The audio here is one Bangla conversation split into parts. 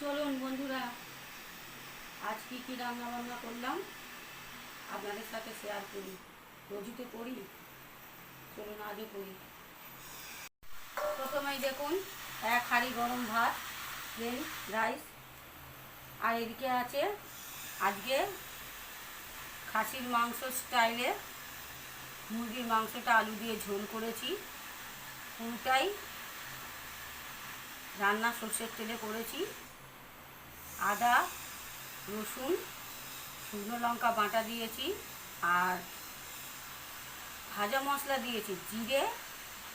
চলুন বন্ধুরা, আজ কি কি রান্না বান্না করলাম আপনাদের সাথে শেয়ার করি। রোজই তো করি। চলুন আজও করি। প্রথমেই দেখুন, এক হাঁড়ি গরম ভাত প্লেন রাইস আর এদিকে আছে আজকে খাসির মাংস স্টাইলে মুরগির মাংসটা আলু দিয়ে ঝোল করেছি। পুরোটাই রান্না সর্ষের তেলে করেছি। আদা, রসুন, শুকনো লঙ্কা বাটা দিয়েছি আর ভাজা মশলা দিয়েছি, জিরে,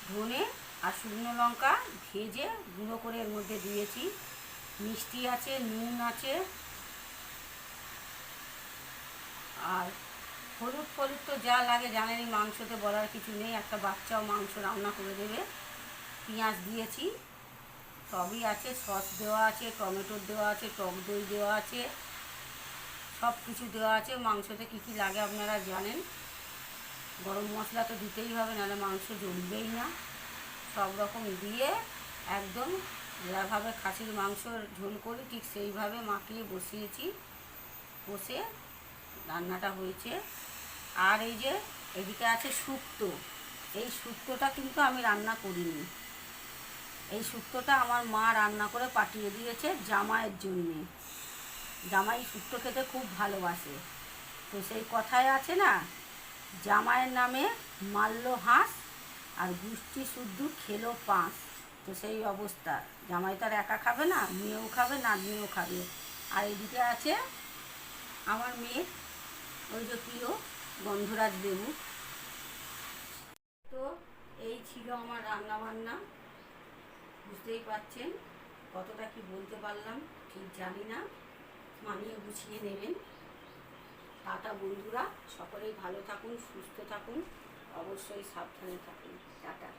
ধনে আর শুকনো লঙ্কা ভেজে গুঁড়ো করে এর মধ্যে দিয়েছি। মিষ্টি আছে, নুন আছে আর হলুদ ফলুদ তো যা লাগে জানেনই মাংসতে বলার কিছু নেই। একটা বাচ্চাও মাংস রান্না করে দেবে। পেঁয়াজ দিয়েছি। সবই আছে, সস দেওয়া আছে, টমেটোর দেওয়া আছে, টক দই দেওয়া আছে সব কিছু দেওয়া আছে। মাংসতে কী কী লাগে আপনারা জানেন? গরম মশলা তো দিতেই হবে, নাহলে মাংস জমবেই না। সব রকম দিয়ে একদম যেভাবে খাসির মাংস ঝোল করি, ঠিক সেইভাবে মাখিয়ে বসিয়েছি। বসে রান্নাটা হয়েছে। আর এই যে এদিকে আছে শুক্তো। এই শুক্তোটা কিন্তু আমি রান্না করিনি। এই শুক্তোটা আমার মা রান্না করে পাঠিয়ে দিয়েছে জামাইয়ের জন্যে। জামাই শুক্তো খেতে খুব ভালোবাসে। তো সেই কথায় আছে না, জামাইয়ের নামে মারল হাঁস আর গুষ্টি শুদ্ধ খেলো পাঁচ তো সেই অবস্থা। জামাই তার একা খাবে না, মেয়েও খাবে নাতনিও খাবে। আর এদিকে আছে আমার মেয়ে, ওই যে প্রিয় গন্ধরাজ দেবু। তো এই ছিল আমার রান্না বান্না বুঝতেই পারছেন কতটা কি বলতে পারলাম, ঠিক জানি না। মানিয়ে গুছিয়ে নেবেন। টাটা বন্ধুরা, সকলেই ভালো থাকুন, সুস্থ থাকুন, অবশ্যই সাবধানে থাকুন। টাটা।